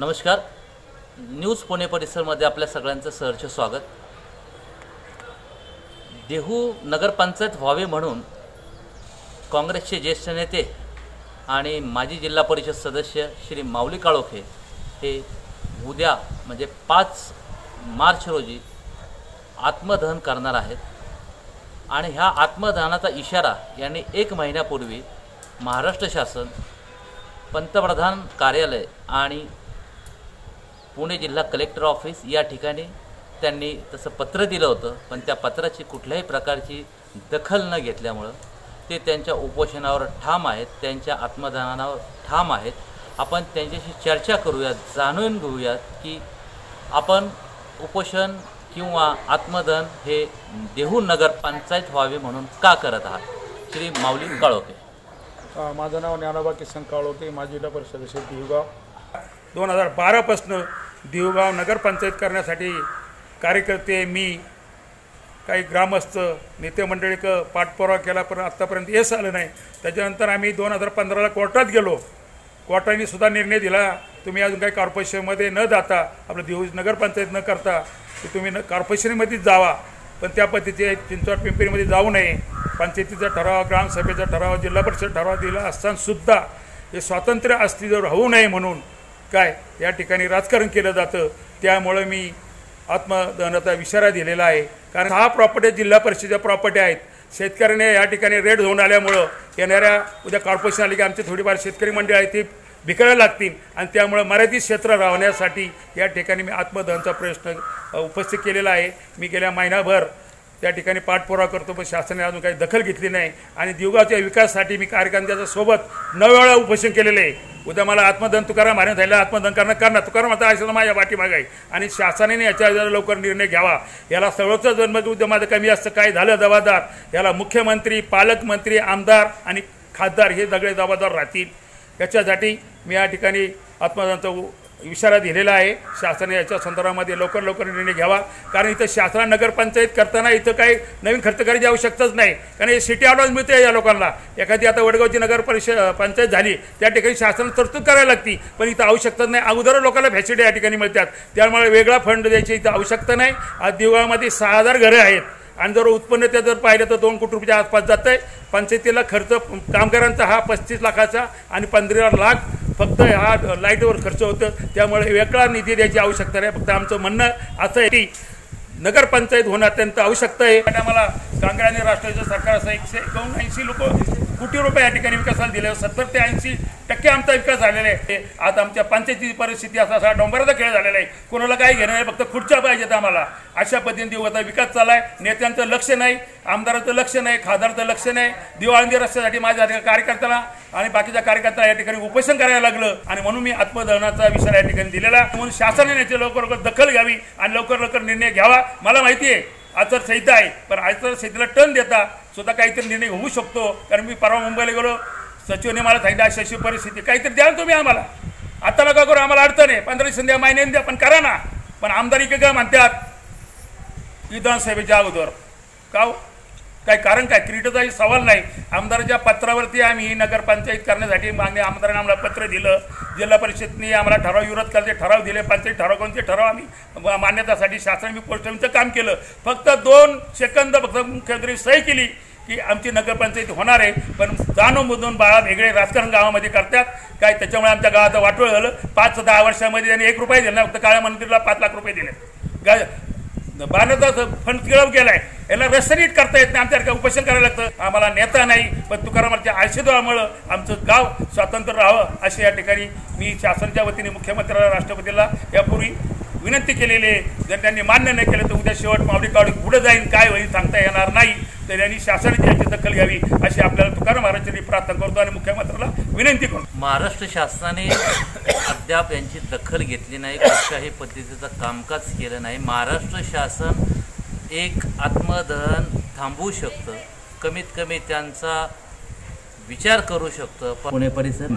नमस्कार. न्यूज पुणे परिसरमध्ये आपल्या सगळ्यांचं सहर्ष स्वागत. देहू नगरपंचायत व्हावी म्हणून काँग्रेसचे ज्येष्ठ नेते आणि माजी जिल्हा परिषद सदस्य श्री माऊली काळोखे हे उद्या म्हणजे पाच मार्च रोजी आत्मदहन करणार आहेत. आणि ह्या आत्मदहनाचा इशारा यांनी एक महिन्यापूर्वी महाराष्ट्र शासन पंतप्रधान कार्यालय आणि पुणे जिल्हा कलेक्टर ऑफिस या ठिकाणी त्यांनी तसं पत्र दिलं होतं पण त्या पत्राची कुठल्याही प्रकारची दखल न घेतल्यामुळं ते त्यांच्या उपोषणावर ठाम आहेत त्यांच्या आत्मदानावर ठाम आहेत. आपण त्यांच्याशी चर्चा करूयात जाणून घेऊयात की आपण उपोषण किंवा आत्मदन हे देहू नगर पंचायत व्हावे म्हणून का करत आहात? श्री माऊली काळोके माझं नाव ज्ञानोबा किसन काळोके माजी जिल्हा परिषद सदस्य दिवगाव दोन हजार बारापासनं देऊगाव नगरपंचायत करण्यासाठी कार्यकर्ते मी काही ग्रामस्थ नेते मंडळी क पाठपुरावा केला पण आत्तापर्यंत यश आलं नाही. त्याच्यानंतर आम्ही दोन हजार पंधराला कोर्टात गेलो. कोर्टाने सुद्धा निर्णय दिला तुम्ही अजून काही कॉर्पोरेशनमध्ये न जाता आपलं देऊ नगरपंचायत न करता की तुम्ही न कॉर्पोरेशनमध्येच जावा. पण त्या पद्धतीचे चिंचवड पिंपरीमध्ये जाऊ नये. पंचायतीचा ठराव ग्रामसभेचा ठराव जिल्हा परिषद ठराव दिला असतानासुद्धा हे स्वातंत्र्य अस्तित्व होऊ नये म्हणून काय या ठिकाणी राजकारण केलं जातं त्यामुळं मी आत्मदहनाचा इशारा दिलेला आहे. कारण सहा प्रॉपर्टी जिल्हा परिषदेच्या प्रॉपर्टी आहेत. शेतकऱ्याने या ठिकाणी रेड झोन आल्यामुळं येणाऱ्या उद्या कॉर्पोरेशन आली की आमची थोडीफार शेतकरी मंडळी आहे ती भिकायला लागतील. आणि त्यामुळं मर्यादित क्षेत्र राहण्यासाठी या ठिकाणी मी आत्मदहनचा प्रश्न उपस्थित केलेला आहे. मी गेल्या महिनाभर त्या ठिकाणी पाठपुरावा करतो पण शासनाने अजून काही दखल घेतली नाही. आणि दिवगावच्या विकासासाठी मी कार्यकर्त्याच्या सोबत नऊ वेळा उपोषण केलेलं आहे. उद्या मला आत्मदन तुकाराम महाराज झालेलं आत्मदन करणं करणार तुकाराम आता आयुष्याला माझ्या पाठीमाग आहे. आणि शासनाने याच्या लवकर निर्णय घ्यावा. याला सर्वोच्च जन्म उद्यमाचं कमी असतं. काय झालं जबाबदार? याला मुख्यमंत्री पालकमंत्री आमदार आणि खासदार हे सगळे जबाबदार राहतील. याच्यासाठी मी या ठिकाणी आत्मदानाचा उ- इशारा दिलेला आहे. शासनाने याच्या संदर्भामध्ये लवकर लवकर निर्णय घ्यावा. कारण इथं शासना नगरपंचायत करताना इथं काही नवीन खर्च करायची आवश्यकताच नाही. कारण हे सिटी ऑर्डर मिळते या लोकांना. एखादी आता वडगावची नगर परिषद पंचायत झाली त्या ठिकाणी शासनाला तरतूद करायला लागती. पण इथं आवश्यकताच नाही. अगोदर लोकांना फॅसिलिटी या ठिकाणी मिळतात. त्यामुळे वेगळा फंड द्यायची इथं आवश्यकता नाही. आज दिवाळामध्ये सहा हजार घरं आहेत. आणि जर उत्पन्न त्या जर पाहिलं तर दोन कोटी रुपयाच्या आसपास जात आहे पंचायतीला खर्च कामगारांचा हा पस्तीस लाखाचा आणि पंधरा लाख फक्त हा लाईटवर खर्च होतं. त्यामुळे वेगळा निधी द्यायची आवश्यकता नाही. फक्त आमचं म्हणणं असं आहे की नगरपंचायत होणं अत्यंत आवश्यकता आहे. आणि आम्हाला काँग्रेस आणि राष्ट्रवादीचं सरकार असं एकशे एकोणऐंशी लोक कोटी रुपये या ठिकाणी विकासाला दिले. सत्तर ते ऐंशी टक्के आमचा विकास झालेला आहे. आज आमच्या पंचायतीची परिस्थिती असा असा डोंबराचा खेळ झालेला आहे. कोणाला काही घेणं नाही फक्त खुर्च्या पाहिजेत आम्हाला. अशा पद्धतीने दिवसाचा विकास चालाय नेत्यांचं लक्ष नाही आमदाराचं लक्ष नाही खासदारचं लक्ष नाही. दिवाळंदी रस्त्यासाठी माझ्या कार्यकर्त्याला आणि बाकीच्या कार्यकर्त्याला या ठिकाणी उपोषण करायला लागलं. आणि म्हणून मी आत्मदहनाचा विषय या ठिकाणी दिलेला म्हणून शासनाने याची लवकर लवकर दखल घ्यावी आणि लवकर लवकर निर्णय घ्यावा. मला माहिती आहे आचारसंहिता आहे. पण आचारसंहितेला टन देता सुद्धा काहीतरी निर्णय होऊ शकतो. कारण मी परवा मुंबईला गेलो सचिवने मला सांगितलं अशी अशी परिस्थिती. काहीतरी द्या तुम्ही आम्हाला. आता नका करू आम्हाला अडचण आहे. पंधरा संध्या महिन्याने द्या पण करा ना. पण आमदारी काय म्हणतात? विधानसभेच्या अगोदर. का हो? काय कारण काय? क्रिकेटचाही सवाल नाही. आमदाराच्या पत्रावरती आम्ही नगरपंचायत करण्यासाठी मागणी आमदाराने आम्हाला पत्र दिलं जिल्हा परिषदने आम्हाला ठराव विरोध करायचे ठराव दिले पंचायत ठराव कोणते ठराव आम्ही मान्यतासाठी शासनाने मी पोस्टमचं काम केलं. फक्त दोन सेकंद फक्त मुख्यमंत्री सही केली की आमची नगरपंचायत होणार आहे पण जाणून बाळा वेगळे राजकारण गावामध्ये करतात. काय त्याच्यामुळे आमच्या गावाचं वाटोळ झालं. पाच दहा वर्षामध्ये त्यांनी एक रुपये दिला फक्त काळ्या मंदिरला पाच लाख रुपये दिले. गा बांधचा फंड किळव आहे याला व्यसनीत नीट करता येत नाही. आमच्यासारखं उपोषण करायला लागतं. आम्हाला नेता नाही पण तुकारामाच्या आशीर्वादामुळं आमचं गाव स्वातंत्र्य राहावं असे या ठिकाणी मी शासनाच्या वतीने मुख्यमंत्र्याला राष्ट्रपतीला यापूर्वी विनंती केलेली आहे. जर त्यांनी मान्य नाही केलं तर उद्या शेवट मावडी कावडी पुढे जाईन. काय होईल सांगता येणार नाही. तर यांनी शासनाची याची दखल घ्यावी अशी आपल्याला तुकाराम महाराजांनी प्रार्थना करतो आणि मुख्यमंत्र्याला विनंती करतो. महाराष्ट्र शासनाने अद्याप यांची दखल घेतली नाही. कुठल्याही पद्धतीचं कामकाज केलं नाही. महाराष्ट्र शासन एक आत्मदहन थांबवू शकतं. कमीत कमी त्यांचा विचार करू शकतं पुणे परिसर